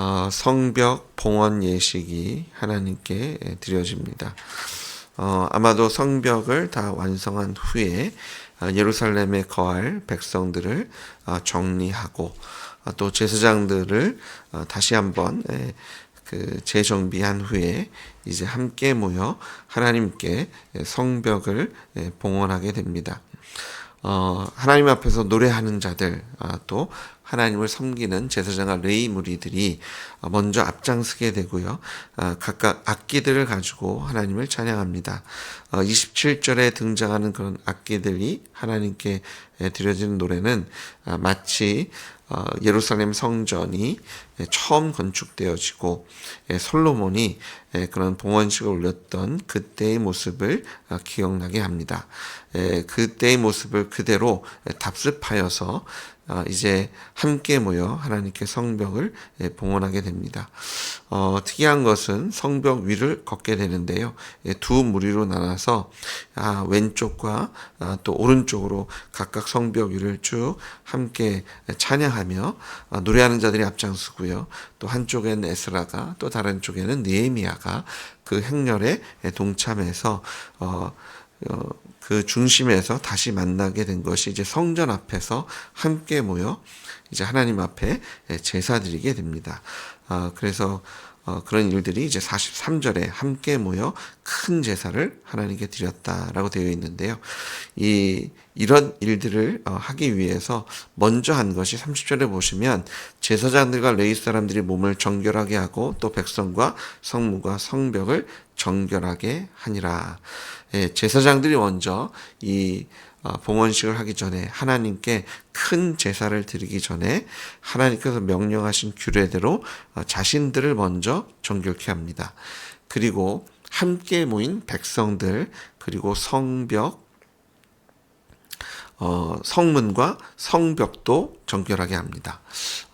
어, 성벽 봉헌 예식이 하나님께 드려집니다. 어, 아마도 성벽을 다 완성한 후에 어, 예루살렘에 거할 백성들을 어, 정리하고 어, 또 제사장들을 어, 다시 한번 에, 그 재정비한 후에 이제 함께 모여 하나님께 성벽을 에, 봉헌하게 됩니다. 어, 하나님 앞에서 노래하는 자들, 아, 또 하나님을 섬기는 제사장과 레이 무리들이 먼저 앞장서게 되고요. 아, 각각 악기들을 가지고 하나님을 찬양합니다. 어, 27절에 등장하는 그런 악기들이 하나님께 드려지는 노래는 아, 마치 어, 예루살렘 성전이 처음 건축되어지고 예, 솔로몬이 예, 그런 봉헌식을 올렸던 그때의 모습을 어, 기억나게 합니다. 예, 그때의 모습을 그대로 답습하여서 어, 이제 함께 모여 하나님께 성벽을 봉헌하게 됩니다. 어, 특이한 것은 성벽 위를 걷게 되는데요. 두 무리로 나눠서 아, 왼쪽과 아, 또 오른쪽으로 각각 성벽 위를 쭉 함께 찬양하며 아, 노래하는 자들이 앞장서고요. 또 한쪽에는 에스라가 또 다른 쪽에는 느헤미야가 그 행렬에 동참해서 어, 어, 그 중심에서 다시 만나게 된 것이 이제 성전 앞에서 함께 모여 이제 하나님 앞에 제사 드리게 됩니다. 아, 그래서 어, 그런 일들이 이제 43절에 함께 모여 큰 제사를 하나님께 드렸다라고 되어 있는데요. 이 이런 일들을 어, 하기 위해서 먼저 한 것이 30절에 보시면 제사장들과 레이 사람들이 몸을 정결하게 하고 또 백성과 성무가 성벽을 정결하게 하니라. 예, 제사장들이 먼저 이 어, 봉헌식을 하기 전에 하나님께 큰 제사를 드리기 전에 하나님께서 명령하신 규례대로 어, 자신들을 먼저 정결케 합니다. 그리고 함께 모인 백성들 그리고 성벽 어, 성문과 성벽도 정결하게 합니다.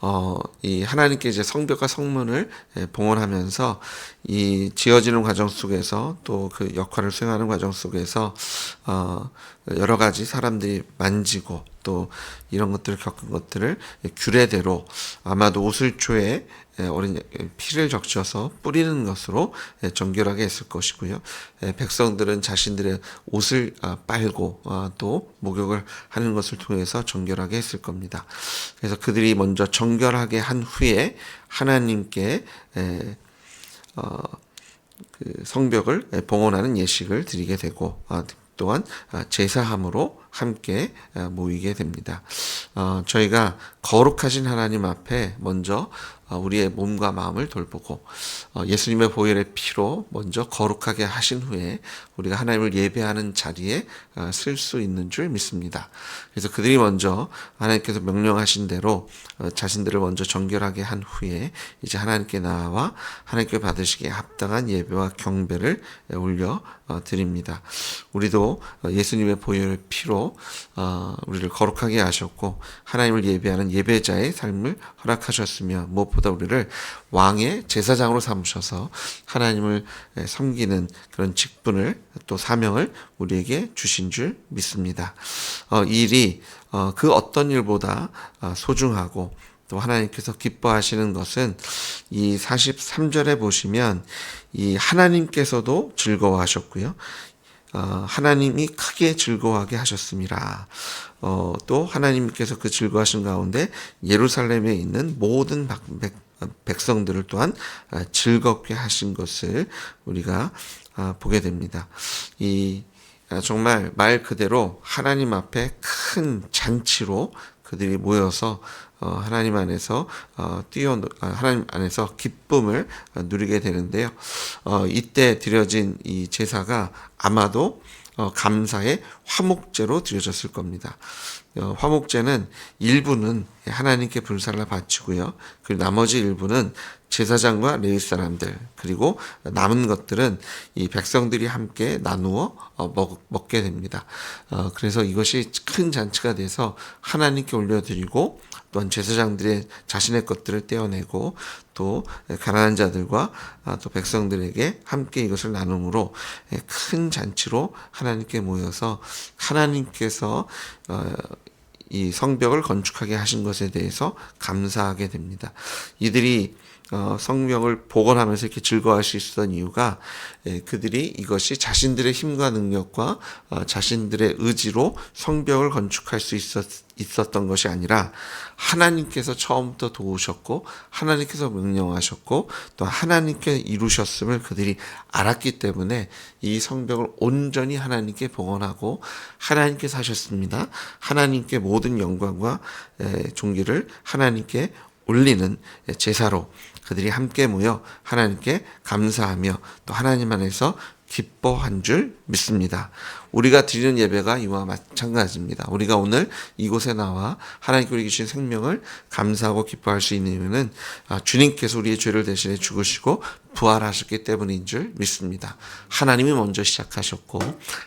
어, 이 하나님께 이제 성벽과 성문을 예, 봉헌하면서 이 지어지는 과정 속에서 또 그 역할을 수행하는 과정 속에서 어, 여러 가지 사람들이 만지고 또 이런 것들을 겪은 것들을 규례대로 아마도 오슬초에 어린 피를 적셔서 뿌리는 것으로 정결하게 했을 것이고요. 백성들은 자신들의 옷을 아, 빨고 아, 또 목욕을 하는 것을 통해서 정결하게 했을 겁니다. 그래서 그들이 먼저 정결하게 한 후에 하나님께 어, 그 성벽을 봉헌하는 예식을 드리게 되고 아, 또한 제사함으로 함께 모이게 됩니다. 어, 저희가 거룩하신 하나님 앞에 먼저 어, 우리의 몸과 마음을 돌보고 어, 예수님의 보혈의 피로 먼저 거룩하게 하신 후에 우리가 하나님을 예배하는 자리에 어, 쓸수 있는 줄 믿습니다. 그래서 그들이 먼저 하나님께서 명령하신 대로 자신들을 먼저 정결하게 한 후에 이제 하나님께 나와 하나님께 받으시기에 합당한 예배와 경배를 올려 드립니다. 우리도 예수님의 보혈의 피로 우리를 거룩하게 하셨고 하나님을 예배하는 예배자의 삶을 허락하셨으며 무엇보다 무엇보다 우리를 왕의 제사장으로 삼으셔서 하나님을 섬기는 그런 직분을 또 사명을 우리에게 주신 줄 믿습니다. 어, 이 일이 어, 그 어떤 일보다 어, 소중하고 또 하나님께서 기뻐하시는 것은 이 43절에 보시면 이 하나님께서도 즐거워하셨고요. 어, 하나님이 크게 즐거워하게 하셨습니다. 어, 또 하나님께서 그 즐거워하신 가운데 예루살렘에 있는 모든 백, 백성들을 또한 아, 즐겁게 하신 것을 우리가 아, 보게 됩니다. 이 아, 정말 말 그대로 하나님 앞에 큰 잔치로 그들이 모여서 어, 하나님 안에서 어, 뛰어 하나님 안에서 기쁨을 누리게 되는데요. 어, 이때 드려진 이 제사가 아마도 감사의 화목제로 드려졌을 겁니다. 화목제는 일부는 하나님께 불사를 바치고요. 그리고 나머지 일부는 제사장과 레위 사람들 그리고 남은 것들은 이 백성들이 함께 나누어 먹, 먹게 됩니다. 그래서 이것이 큰 잔치가 돼서 하나님께 올려드리고 또한 제사장들의 자신의 것들을 떼어내고 또 가난한 자들과 아, 또 백성들에게 함께 이것을 나눔으로 큰 잔치로 하나님께 모여서 하나님께서 어, 이 성벽을 건축하게 하신 것에 대해서 감사하게 됩니다. 이들이 어, 성명을 복원하면서 이렇게 즐거워할 수 있었던 이유가 예, 그들이 이것이 자신들의 힘과 능력과 어, 자신들의 의지로 성벽을 건축할 수 있었, 있었던 것이 아니라 하나님께서 처음부터 도우셨고 하나님께서 명령하셨고 또 하나님께 이루셨음을 그들이 알았기 때문에 이 성벽을 온전히 하나님께 복원하고 하나님께서 하셨습니다. 하나님께 모든 영광과 에, 존귀를 하나님께 올리는 제사로 그들이 함께 모여 하나님께 감사하며 또 하나님 안에서 기뻐한 줄 믿습니다. 우리가 드리는 예배가 이와 마찬가지입니다. 우리가 오늘 이곳에 나와 하나님께 우리 주신 생명을 감사하고 기뻐할 수 있는 이유는 아, 주님께서 우리의 죄를 대신해 죽으시고 부활하셨기 때문인 줄 믿습니다. 하나님이 먼저 시작하셨고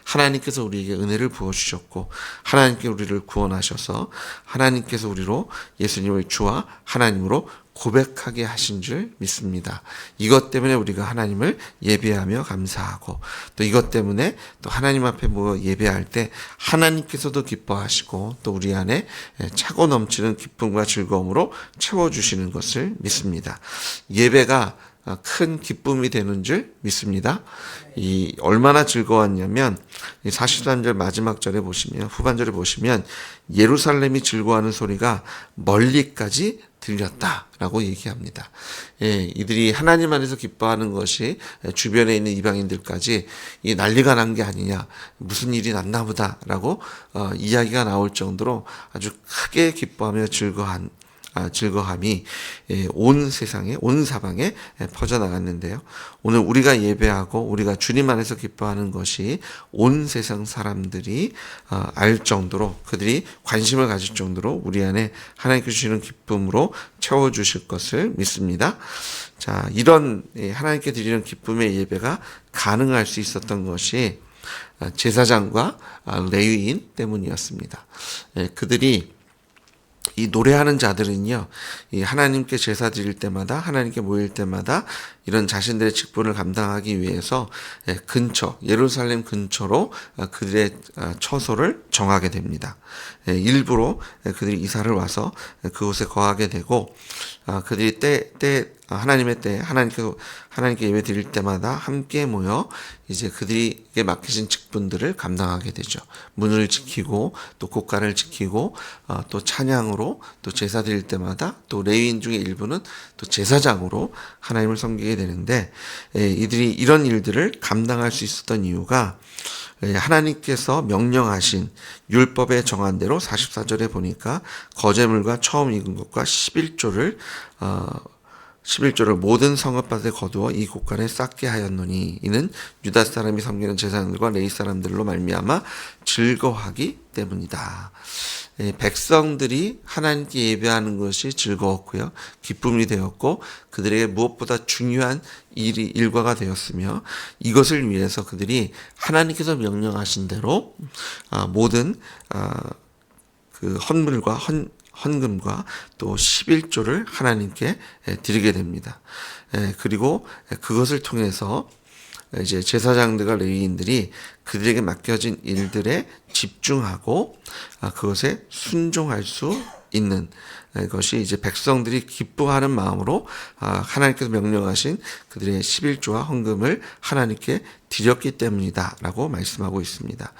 하나님께서 우리에게 은혜를 부어 주셨고 하나님께 우리를 구원하셔서 하나님께서 우리로 예수님을 주와 하나님으로 고백하게 하신 줄 믿습니다. 이것 때문에 우리가 하나님을 예배하며 감사하고 또 이것 때문에 또 하나님 앞에 모여 예배할 때 하나님께서도 기뻐하시고 또 우리 안에 차고 넘치는 기쁨과 즐거움으로 채워주시는 것을 믿습니다. 예배가 큰 기쁨이 되는 줄 믿습니다. 이 얼마나 즐거웠냐면 43절 마지막 절에 보시면 후반절에 보시면 예루살렘이 즐거워하는 소리가 멀리까지 들렸다라고 얘기합니다. 예, 이들이 하나님 안에서 기뻐하는 것이 주변에 있는 이방인들까지 이 난리가 난 게 아니냐, 무슨 일이 났나 보다라고 어, 이야기가 나올 정도로 아주 크게 기뻐하며 즐거한 아, 즐거함이 예, 온 세상에 온 사방에 예, 퍼져 나갔는데요. 오늘 우리가 예배하고 우리가 주님 안에서 기뻐하는 것이 온 세상 사람들이 어, 알 정도로 그들이 관심을 가질 정도로 우리 안에 하나님께 주시는 기쁨으로 채워 주실 것을 믿습니다. 자, 이런 예, 하나님께 드리는 기쁨의 예배가 가능할 수 있었던 것이 아, 제사장과 아, 레위인 때문이었습니다. 그들이 이 노래하는 자들은요, 이 하나님께 제사 드릴 때마다, 하나님께 모일 때마다 이런 자신들의 직분을 감당하기 위해서 예, 근처, 예루살렘 근처로 아, 그들의 아, 처소를 정하게 됩니다. 예, 일부러 그들이 이사를 와서 그곳에 거하게 되고, 아, 그들이 때, 때, 하나님의 때, 하나님께, 하나님께 예배 드릴 때마다 함께 모여 이제 그들에게 맡기신 직분들을 감당하게 되죠. 문을 지키고, 또 국가를 지키고, 어, 또 찬양으로, 또 제사 드릴 때마다, 또 레위인 중에 일부는 또 제사장으로 하나님을 섬기게 되는데, 예, 이들이 이런 일들을 감당할 수 있었던 이유가, 예, 하나님께서 명령하신 율법에 정한 대로 44절에 보니까 거제물과 처음 익은 것과 11조를 어 11조를 모든 성읍밭에 거두어 이 곳간에 쌓게 하였노니 이는 유다 사람이 섬기는 제사장들과 레이 사람들로 말미암아 즐거워하기 때문이다. 예, 백성들이 하나님께 예배하는 것이 즐거웠고요. 기쁨이 되었고 그들에게 무엇보다 중요한 일이 일과가 되었으며 이것을 위해서 그들이 하나님께서 명령하신 대로 아, 모든 아, 그 헌물과 헌 헌금과 또 11조를 하나님께 드리게 됩니다. 그리고 그것을 통해서 이제 제사장들과 레위인들이 그들에게 맡겨진 일들에 집중하고 아, 그것에 순종할 수 있는 것이 이제 백성들이 기뻐하는 마음으로 아, 하나님께서 명령하신 그들의 11조와 헌금을 하나님께 드렸기 때문이다라고 말씀하고 있습니다.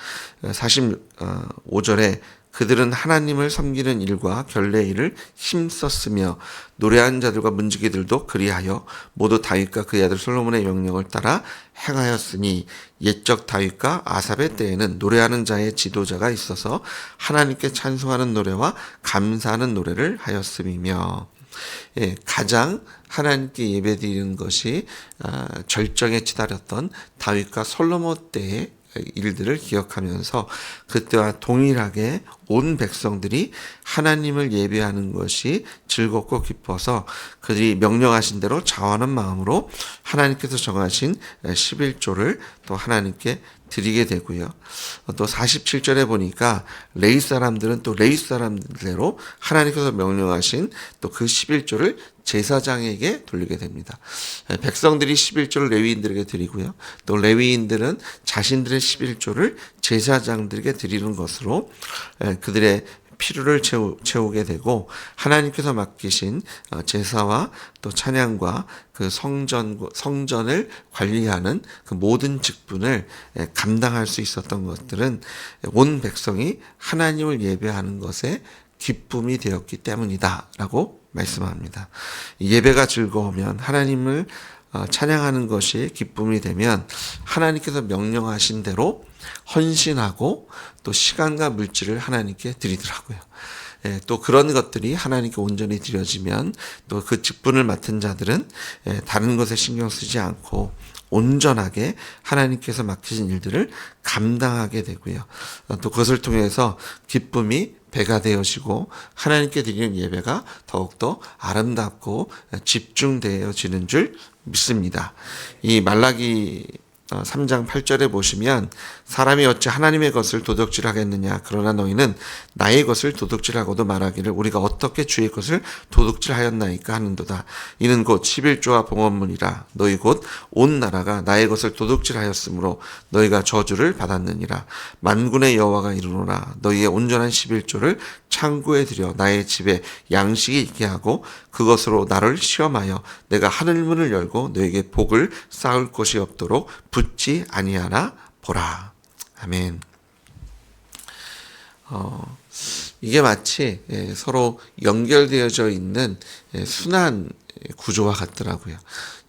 45절에 그들은 하나님을 섬기는 일과 결례 일을 힘썼으며 노래한 자들과 문지기들도 그리하여 모두 다윗과 그의 아들 솔로몬의 명령을 따라 행하였으니 옛적 다윗과 아삽의 때에는 노래하는 자의 지도자가 있어서 하나님께 찬송하는 노래와 감사하는 노래를 하였음이며 예, 가장 하나님께 예배드리는 것이 아, 절정에 치달았던 다윗과 솔로몬 때의 일들을 기억하면서 그때와 동일하게 온 백성들이 하나님을 예배하는 것이 즐겁고 기뻐서 그들이 명령하신 대로 자원한 마음으로 하나님께서 정하신 11조를 또 하나님께 드리게 되고요. 또 47절에 보니까 레이 사람들은 또 레이 사람대로 하나님께서 명령하신 또 그 11조를 제사장에게 돌리게 됩니다. 백성들이 11조를 레위인들에게 드리고요. 또 레위인들은 자신들의 11조를 제사장들에게 드리는 것으로 그들의 필요를 채우, 채우 게 되고 하나님께서 맡기신 어, 제사와 또 찬양과 그 성전 성전을 관리하는 그 모든 직분을 예, 감당할 수 있었던 것들은 온 백성이 하나님을 예배하는 것에 기쁨이 되었기 때문이다라고 말씀합니다. 예배가 즐거우면 하나님을 어, 찬양하는 것이 기쁨이 되면 하나님께서 명령하신 대로 헌신하고 또 시간과 물질을 하나님께 드리더라고요. 예, 또 그런 것들이 하나님께 온전히 드려지면 또 그 직분을 맡은 자들은 예, 다른 것에 신경 쓰지 않고 온전하게 하나님께서 맡기신 일들을 감당하게 되고요. 어, 또 그것을 통해서 기쁨이 배가 되어지고 하나님께 드리는 예배가 더욱더 아름답고 집중되어지는 줄 믿습니다. 이 말라기 3장 8절에 보시면 사람이 어찌 하나님의 것을 도둑질하겠느냐? 그러나 너희는 나의 것을 도둑질하고도 말하기를 우리가 어떻게 주의 것을 도둑질하였나이까 하는도다. 이는 곧 11조와 봉헌문이라 너희 곧 온 나라가 나의 것을 도둑질하였으므로 너희가 저주를 받았느니라. 만군의 여호와가 이르노라. 너희의 온전한 11조를 창고에 들여 나의 집에 양식이 있게 하고 그것으로 나를 시험하여 내가 하늘문을 열고 너에게 복을 쌓을 것이 없도록 붙지 아니하나 보라. 아멘. 어, 이게 마치 예, 서로 연결되어져 있는 예, 순환 구조와 같더라고요.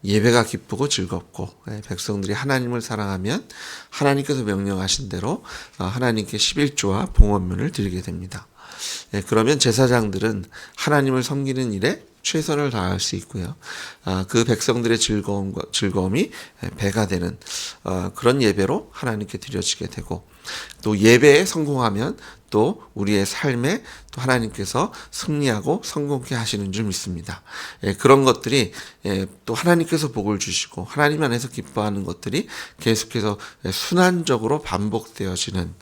예배가 기쁘고 즐겁고 예, 백성들이 하나님을 사랑하면 하나님께서 명령하신 대로 어, 하나님께 11조와 봉헌문을 드리게 됩니다. 예, 그러면 제사장들은 하나님을 섬기는 일에 최선을 다할 수 있고요. 아, 그 백성들의 즐거움과 즐거움이 배가 되는 어, 그런 예배로 하나님께 드려지게 되고 또 예배에 성공하면 또 우리의 삶에 또 하나님께서 승리하고 성공케 하시는 줄 믿습니다. 예, 그런 것들이 예, 또 하나님께서 복을 주시고 하나님 안에서 기뻐하는 것들이 계속해서 순환적으로 반복되어지는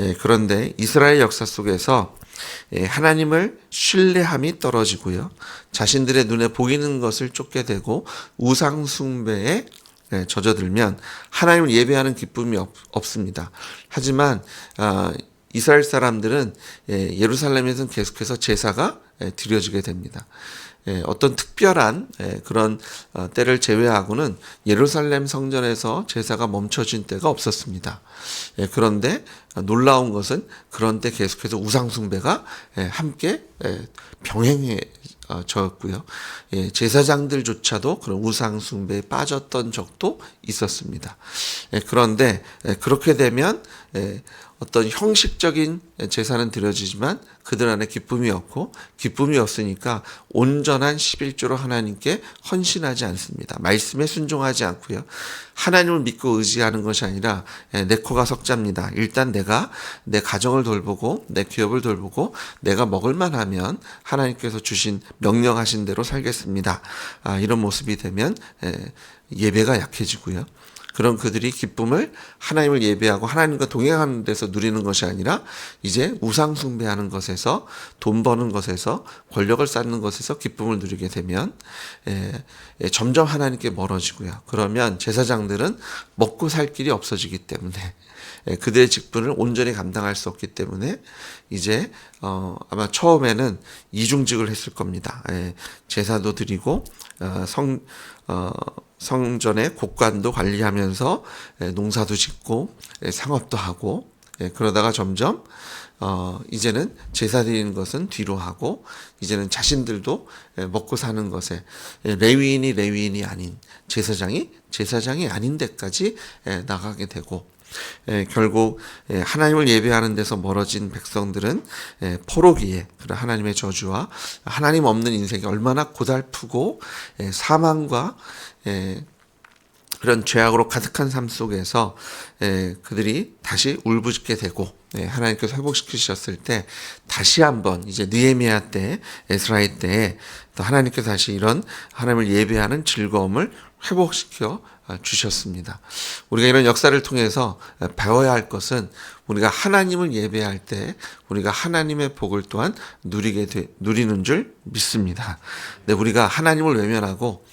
예, 그런데 이스라엘 역사 속에서 예, 하나님을 신뢰함이 떨어지고요. 자신들의 눈에 보이는 것을 쫓게 되고 우상 숭배에 예, 젖어들면 하나님을 예배하는 기쁨이 없, 습니다 하지만 아, 이스라엘 사람들은 예, 예루살렘에서는 계속해서 제사가 드려지게 됩니다. 어떤 특별한 그런 어, 때를 제외하고는 예루살렘 성전에서 제사가 멈춰진 때가 없었습니다. 그런데 놀라운 것은 그런 때 계속해서 우상숭배가 함께 병행해 졌고요. 제사장들조차도 그런 우상숭배에 빠졌던 적도 있었습니다. 그런데 그렇게 되면 어떤 형식적인 제사는 드려지지만 그들 안에 기쁨이 없고 기쁨이 없으니까 온전한 11조로 하나님께 헌신하지 않습니다. 말씀에 순종하지 않고요. 하나님을 믿고 의지하는 것이 아니라 내 코가 석자입니다. 일단 내가 내 가정을 돌보고 내 기업을 돌보고 내가 먹을 만 하면 하나님께서 주신 명령하신 대로 살겠습니다. 아, 이런 모습이 되면 예배가 약해지고요. 그런 그들이 기쁨을 하나님을 예배하고 하나님과 동행하는 데서 누리는 것이 아니라 이제 우상 숭배하는 것에서 돈 버는 것에서 권력을 쌓는 것에서 기쁨을 누리게 되면 에, 에, 점점 하나님께 멀어지고요. 그러면 제사장들은 먹고 살 길이 없어지기 때문에 에, 그들의 직분을 온전히 감당할 수 없기 때문에 이제 어, 아마 처음에는 이중직을 했을 겁니다. 에, 제사도 드리고 어, 성 어, 성전의 곡관도 관리하면서 농사도 짓고 상업도 하고 그러다가 점점 어 이제는 제사 드리는 것은 뒤로 하고 이제는 자신들도 먹고 사는 것에 레위인이 레위인이 아닌 제사장이 제사장이 아닌 데까지 나가게 되고 에, 결국 에, 하나님을 예배하는 데서 멀어진 백성들은 에, 포로기에 그런 하나님의 저주와 하나님 없는 인생이 얼마나 고달프고 에, 사망과 에, 그런 죄악으로 가득한 삶 속에서 에, 그들이 다시 울부짖게 되고 예, 하나님께서 회복시키셨을 때 다시 한번 이제 느헤미야 때 에스라엘 때 또 하나님께서 다시 이런 하나님을 예배하는 즐거움을 회복시켜 주셨습니다. 우리가 이런 역사를 통해서 배워야 할 것은 우리가 하나님을 예배할 때 우리가 하나님의 복을 또한 누리게 되, 누리는 줄 믿습니다. 네, 우리가 하나님을 외면하고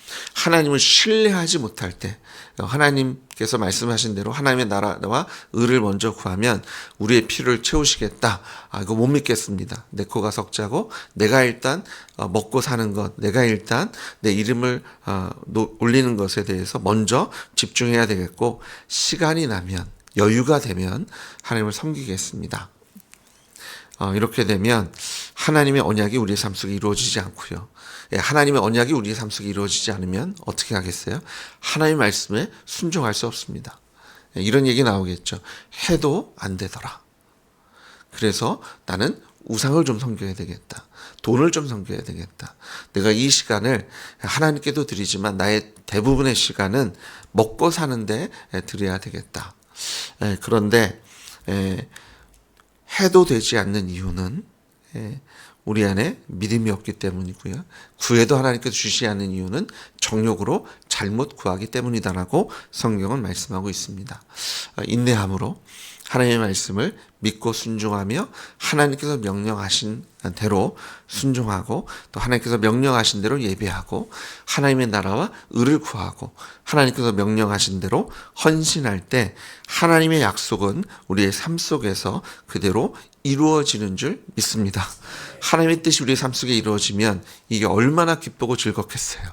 하나님을 신뢰하지 못할 때 하나님께서 말씀하신 대로 하나님의 나라와 의를 먼저 구하면 우리의 필요를 채우시겠다. 아, 이거 못 믿겠습니다. 내 코가 석자고 내가 일단 어, 먹고 사는 것, 내가 일단 내 이름을 어, 노- 올리는 것에 대해서 먼저 집중해야 되겠고 시간이 나면 여유가 되면 하나님을 섬기겠습니다. 어, 이렇게 되면 하나님의 언약이 우리의 삶 속에 이루어지지 않고요. 예, 하나님의 언약이 우리의 삶 속에 이루어지지 않으면 어떻게 하겠어요? 하나님의 말씀에 순종할 수 없습니다. 예, 이런 얘기 나오겠죠. 해도 안 되더라. 그래서 나는 우상을 좀 섬겨야 되겠다. 돈을 좀 섬겨야 되겠다. 내가 이 시간을 하나님께도 드리지만 나의 대부분의 시간은 먹고 사는데 드려야 되겠다. 예, 그런데 예, 해도 되지 않는 이유는 예, 우리 안에 믿음이 없기 때문이고요. 구해도 하나님께서 주시지 않는 이유는 정욕으로 잘못 구하기 때문이다라고 성경은 말씀하고 있습니다. 아, 인내함으로 하나님의 말씀을 믿고 순종하며 하나님께서 명령하신 대로 순종하고 또 하나님께서 명령하신 대로 예배하고 하나님의 나라와 의를 구하고 하나님께서 명령하신 대로 헌신할 때 하나님의 약속은 우리의 삶 속에서 그대로 이루어지는 줄 믿습니다. 하나님의 뜻이 우리의 삶 속에 이루어지면 이게 얼마나 기쁘고 즐겁겠어요.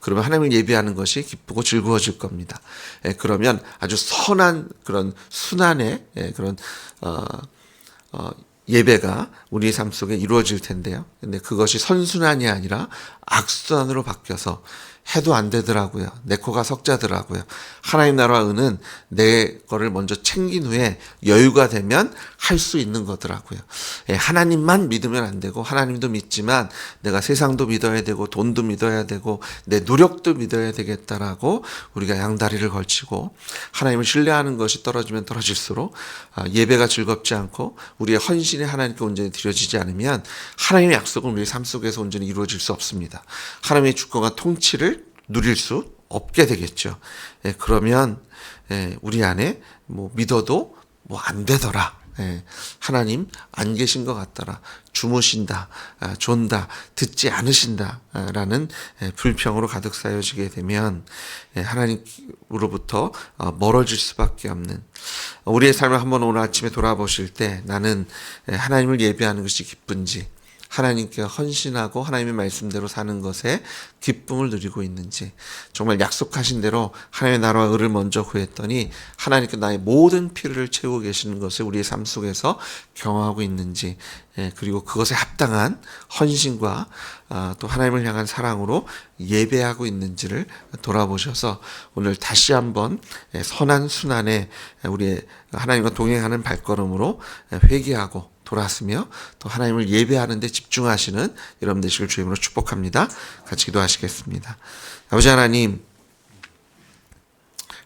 그러면 하나님을 예배하는 것이 기쁘고 즐거워질 겁니다. 예, 그러면 아주 선한 그런 순환의 예, 그런 어, 어, 예배가 우리의 삶 속에 이루어질 텐데요. 근데 그것이 선순환이 아니라 악순환으로 바뀌어서 해도 안 되더라고요. 내 코가 석자더라고요. 하나님 나라 은은 내 거를 먼저 챙긴 후에 여유가 되면 할 수 있는 거더라고요. 예, 하나님만 믿으면 안 되고 하나님도 믿지만 내가 세상도 믿어야 되고 돈도 믿어야 되고 내 노력도 믿어야 되겠다라고 우리가 양다리를 걸치고 하나님을 신뢰하는 것이 떨어지면 떨어질수록 아, 예배가 즐겁지 않고 우리의 헌신이 하나님께 온전히 드려지지 않으면 하나님의 약속은 우리의 삶 속에서 온전히 이루어질 수 없습니다. 하나님의 주권과 통치를 누릴 수 없게 되겠죠. 예, 그러면 예, 우리 안에 뭐 믿어도 뭐 안 되더라. 예, 하나님 안 계신 것 같더라. 주무신다, 아, 존다, 듣지 않으신다라는 예, 불평으로 가득 쌓여지게 되면 예, 하나님으로부터 어, 멀어질 수밖에 없는 우리의 삶을 한번 오늘 아침에 돌아보실 때 나는 예, 하나님을 예배하는 것이 기쁜지 하나님께 헌신하고 하나님의 말씀대로 사는 것에 기쁨을 누리고 있는지 정말 약속하신 대로 하나님의 나라와 의를 먼저 구했더니 하나님께 나의 모든 필요를 채우고 계시는 것을 우리의 삶 속에서 경험하고 있는지 예, 그리고 그것에 합당한 헌신과 아, 또 하나님을 향한 사랑으로 예배하고 있는지를 돌아보셔서 오늘 다시 한번 예, 선한 순환에 우리의 하나님과 동행하는 발걸음으로 예, 회개하고 돌아서며 또 하나님을 예배하는 데 집중하시는 여러분 되시길 주임으로 축복합니다. 같이 기도하시겠습니다. 아버지 하나님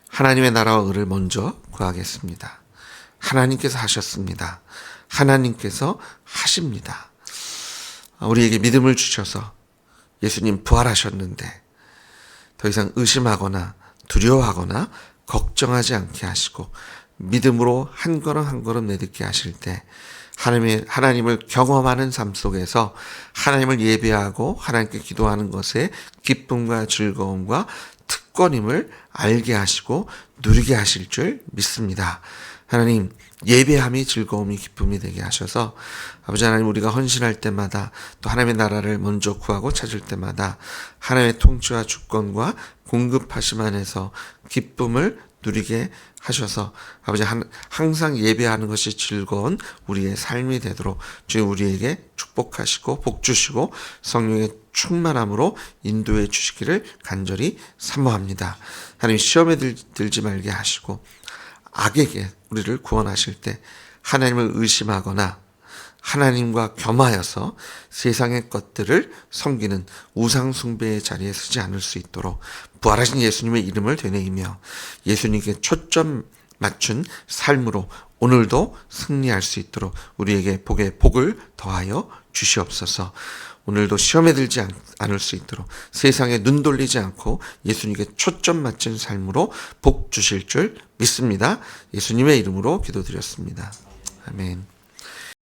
하나님의 나라와 의를 먼저 구하겠습니다. 하나님께서 하셨습니다. 하나님께서 하십니다. 우리에게 믿음을 주셔서 예수님 부활하셨는데 더 이상 의심하거나 두려워하거나 걱정하지 않게 하시고 믿음으로 한 걸음 한 걸음 내딛게 하실 때 하나님의 하나님을 경험하는 삶 속에서 하나님을 예배하고 하나님께 기도하는 것에 기쁨과 즐거움과 특권임을 알게 하시고 누리게 하실 줄 믿습니다. 하나님 예배함이 즐거움이 기쁨이 되게 하셔서 아버지 하나님 우리가 헌신할 때마다 또 하나님의 나라를 먼저 구하고 찾을 때마다 하나님의 통치와 주권과 공급하심 안에서 기쁨을 누리게 하셔서 아버지 한, 항상 예배하는 것이 즐거운 우리의 삶이 되도록 주님 우리에게 축복하시고 복 주시고 성령의 충만함으로 인도해 주시기를 간절히 사모합니다. 하나님 시험에 들, 들지 말게 하시고 악에게 우리를 구원하실 때 하나님을 의심하거나 하나님과 겸하여서 세상의 것들을 섬기는 우상숭배의 자리에 서지 않을 수 있도록 부활하신 예수님의 이름을 되뇌이며 예수님께 초점 맞춘 삶으로 오늘도 승리할 수 있도록 우리에게 복의 복을 더하여 주시옵소서. 오늘도 시험에 들지 않, 않을 수 있도록 세상에 눈 돌리지 않고 예수님께 초점 맞춘 삶으로 복 주실 줄 믿습니다. 예수님의 이름으로 기도드렸습니다. 아멘.